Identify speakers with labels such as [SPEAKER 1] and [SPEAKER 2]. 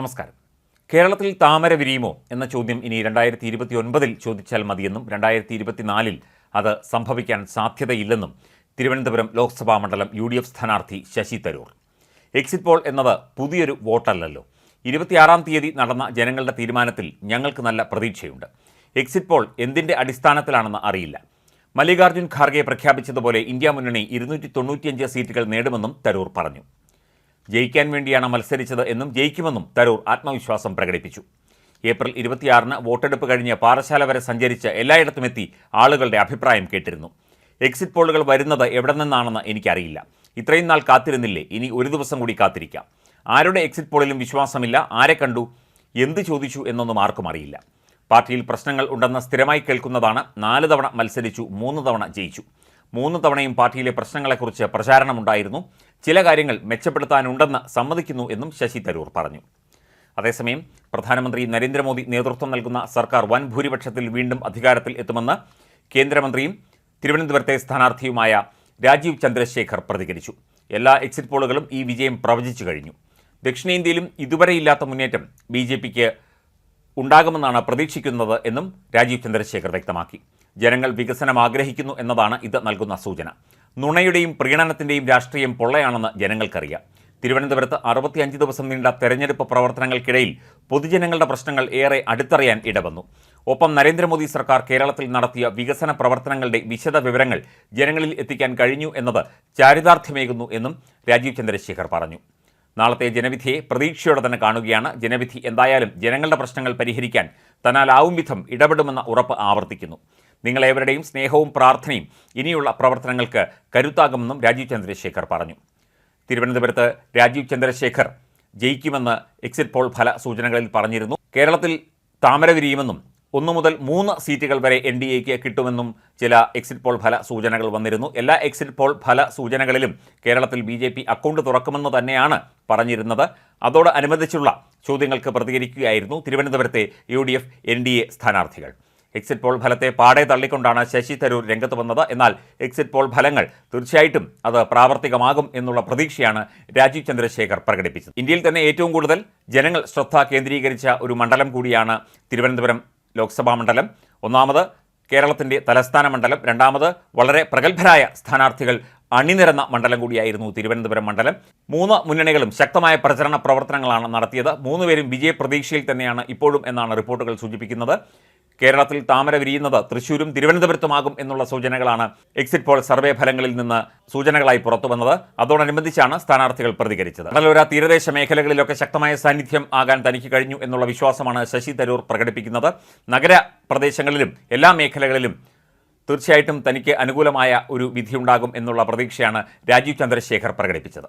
[SPEAKER 1] നമസ്കാരം. കേരളത്തിൽ താമര വിരിയുമോ എന്ന ചോദ്യം ഇനി രണ്ടായിരത്തി ഇരുപത്തി ഒൻപതിൽ ചോദിച്ചാൽ മതിയെന്നും രണ്ടായിരത്തി ഇരുപത്തിനാലിൽ അത് സംഭവിക്കാൻ സാധ്യതയില്ലെന്നും തിരുവനന്തപുരം ലോക്സഭാ മണ്ഡലം യു ഡി എഫ് സ്ഥാനാർത്ഥി ശശി തരൂർ. എക്സിറ്റ് പോൾ എന്നത് പുതിയൊരു വോട്ടല്ലല്ലോ. ഇരുപത്തിയാറാം തീയതി നടന്ന ജനങ്ങളുടെ തീരുമാനത്തിൽ ഞങ്ങൾക്ക് നല്ല പ്രതീക്ഷയുണ്ട്. എക്സിറ്റ് പോൾ എന്തിന്റെ അടിസ്ഥാനത്തിലാണെന്ന് അറിയില്ല. മല്ലികാർജുൻ ഖാർഗെ പ്രഖ്യാപിച്ചതുപോലെ ഇന്ത്യ മുന്നണി ഇരുന്നൂറ്റി സീറ്റുകൾ നേടുമെന്നും തരൂർ പറഞ്ഞു. ജയിക്കാൻ വേണ്ടിയാണ് മത്സരിച്ചത് എന്നും ജയിക്കുമെന്നും തരൂർ ആത്മവിശ്വാസം പ്രകടിപ്പിച്ചു. ഏപ്രിൽ ഇരുപത്തിയാറിന് വോട്ടെടുപ്പ് കഴിഞ്ഞ് പാറശാല വരെ സഞ്ചരിച്ച് എല്ലായിടത്തുമെത്തി ആളുകളുടെ അഭിപ്രായം കേട്ടിരുന്നു. എക്സിറ്റ് പോളുകൾ വരുന്നത് എവിടെ നിന്നാണെന്ന് എനിക്കറിയില്ല. ഇത്രയും നാൾ കാത്തിരുന്നില്ലേ? ഇനി ഒരു ദിവസം കൂടി കാത്തിരിക്കാം. ആരുടെ എക്സിറ്റ് പോളിലും വിശ്വാസമില്ല? ആരെ കണ്ടു? എന്ത് ചോദിച്ചു എന്നൊന്നും ആർക്കും അറിയില്ല. പാർട്ടിയിൽ പ്രശ്നങ്ങൾ ഉണ്ടെന്ന് സ്ഥിരമായി കേൾക്കുന്നതാണ് നാല് തവണ മത്സരിച്ചു മൂന്ന് തവണ ജയിച്ചു. മൂന്ന് തവണയും പാർട്ടിയിലെ പ്രശ്നങ്ങളെക്കുറിച്ച് പ്രചാരണമുണ്ടായിരുന്നു. ചില കാര്യങ്ങൾ മെച്ചപ്പെടുത്താനുണ്ടെന്ന് സമ്മതിക്കുന്നു എന്നും ശശി തരൂർ പറഞ്ഞു. അതേസമയം പ്രധാനമന്ത്രി നരേന്ദ്രമോദി നേതൃത്വം നൽകുന്ന സർക്കാർ വൻ ഭൂരിപക്ഷത്തിൽ വീണ്ടും അധികാരത്തിൽ എത്തുമെന്ന് കേന്ദ്രമന്ത്രിയും തിരുവനന്തപുരത്തെ സ്ഥാനാർത്ഥിയുമായ രാജീവ് ചന്ദ്രശേഖർ പ്രതികരിച്ചു. എല്ലാ എക്സിറ്റ് പോളുകളും ഈ വിജയം പ്രവചിച്ചു കഴിഞ്ഞു. ദക്ഷിണേന്ത്യയിലും ഇതുവരെയില്ലാത്ത മുന്നേറ്റം ബി ജെ പിക്ക് ഉണ്ടാകുമെന്നാണ് പ്രതീക്ഷിക്കുന്നത് എന്നും രാജീവ് ചന്ദ്രശേഖർ വ്യക്തമാക്കി. ജനങ്ങൾ വികസനം ആഗ്രഹിക്കുന്നു എന്നതാണ് ഇത് നൽകുന്ന സൂചന. നുണയുടെയും പ്രീണനത്തിന്റെയും രാഷ്ട്രീയം പൊള്ളയാണെന്ന് ജനങ്ങൾക്കറിയാം. തിരുവനന്തപുരത്ത് അറുപത്തിയഞ്ച് ദിവസം നീണ്ട തെരഞ്ഞെടുപ്പ് പ്രവർത്തനങ്ങൾക്കിടയിൽ പൊതുജനങ്ങളുടെ പ്രശ്നങ്ങൾ ഏറെ അടുത്തറിയാൻ ഇടവന്നു. ഒപ്പം നരേന്ദ്രമോദി സർക്കാർ കേരളത്തിൽ നടത്തിയ വികസന പ്രവർത്തനങ്ങളുടെ വിശദ വിവരങ്ങൾ ജനങ്ങളിൽ എത്തിക്കാൻ കഴിഞ്ഞു എന്നത് ചാരിതാർത്ഥ്യമേകുന്നു എന്നും രാജീവ് ചന്ദ്രശേഖർ പറഞ്ഞു. നാളത്തെ ജനവിധിയെ പ്രതീക്ഷയോടെ തന്നെ കാണുകയാണ് ജനവിധി. എന്തായാലും ജനങ്ങളുടെ പ്രശ്നങ്ങൾ പരിഹരിക്കാൻ തന്നാലാവും വിധം ഇടപെടുമെന്ന ഉറപ്പ് ആവർത്തിക്കുന്നു. നിങ്ങളേവരുടെയും സ്നേഹവും പ്രാർത്ഥനയും ഇനിയുള്ള പ്രവർത്തനങ്ങൾക്ക് കരുത്താകുമെന്നും രാജീവ് ചന്ദ്രശേഖർ പറഞ്ഞു. തിരുവനന്തപുരത്ത് രാജീവ് ചന്ദ്രശേഖർ ജയിക്കുമെന്ന് എക്സിറ്റ് പോൾ ഫല സൂചനകളിൽ പറഞ്ഞിരുന്നു. കേരളത്തിൽ താമര വിരിയുമെന്നും ഒന്നു മുതൽ മൂന്ന് സീറ്റുകൾ വരെ എൻ ഡി എക്ക് കിട്ടുമെന്നും ചില എക്സിറ്റ് പോൾ ഫല സൂചനകൾ വന്നിരുന്നു. എല്ലാ എക്സിറ്റ് പോൾ ഫല സൂചനകളിലും കേരളത്തിൽ ബി ജെ പി അക്കൗണ്ട് തുറക്കുമെന്ന് തന്നെയാണ് പറഞ്ഞിരുന്നത്. അതോട് അനുബന്ധിച്ചുള്ള ചോദ്യങ്ങൾക്ക് പ്രതികരിക്കുകയായിരുന്നു തിരുവനന്തപുരത്തെ U D F N D A സ്ഥാനാർത്ഥികൾ. എക്സിറ്റ് പോൾ ഫലത്തെ പാടെ തള്ളിക്കൊണ്ടാണ് ശശി തരൂർ രംഗത്ത് വന്നത്. എന്നാൽ എക്സിറ്റ് പോൾ ഫലങ്ങൾ തീർച്ചയായിട്ടും അത് പ്രാവർത്തികമാകും എന്നുള്ള പ്രതീക്ഷയാണ് രാജീവ് ചന്ദ്രശേഖർ പ്രകടിപ്പിച്ചത്. ഇന്ത്യയിൽ തന്നെ ഏറ്റവും കൂടുതൽ ജനങ്ങൾ ശ്രദ്ധ കേന്ദ്രീകരിച്ച ഒരു മണ്ഡലം കൂടിയാണ് തിരുവനന്തപുരം ലോക്സഭാ മണ്ഡലം. ഒന്നാമത് കേരളത്തിന്റെ തലസ്ഥാന മണ്ഡലം. രണ്ടാമത് വളരെ പ്രഗത്ഭരായ സ്ഥാനാർത്ഥികൾ അണിനിരന്ന മണ്ഡലം കൂടിയായിരുന്നു തിരുവനന്തപുരം മണ്ഡലം. മൂന്ന് മുന്നണികളും ശക്തമായ പ്രചരണ പ്രവർത്തനങ്ങളാണ് നടത്തിയത്. മൂന്നുപേരും വിജയപ്രതീക്ഷയിൽ തന്നെയാണ് ഇപ്പോഴും എന്നാണ് റിപ്പോർട്ടുകൾ സൂചിപ്പിക്കുന്നത്. കേരളത്തിൽ താമര വിരിയുന്നത് തൃശൂരും തിരുവനന്തപുരത്തുമാകും എന്നുള്ള സൂചനകളാണ് എക്സിറ്റ് പോൾ സർവേ ഫലങ്ങളിൽ നിന്ന് സൂചനകളായി പുറത്തുവന്നത്. അതോടനുബന്ധിച്ചാണ് സ്ഥാനാർത്ഥികൾ പ്രതികരിച്ചത്. കടലോര തീരദേശ മേഖലകളിലൊക്കെ ശക്തമായ സാന്നിധ്യം ആകാൻ തനിക്ക് കഴിഞ്ഞു എന്നുള്ള വിശ്വാസമാണ് ശശി തരൂർ പ്രകടിപ്പിക്കുന്നത്. നഗര പ്രദേശങ്ങളിലും എല്ലാ മേഖലകളിലും തീർച്ചയായിട്ടും തനിക്ക് അനുകൂലമായ ഒരു വിധിയുണ്ടാകും എന്നുള്ള പ്രതീക്ഷയാണ് രാജീവ് ചന്ദ്രശേഖർ പ്രകടിപ്പിച്ചത്.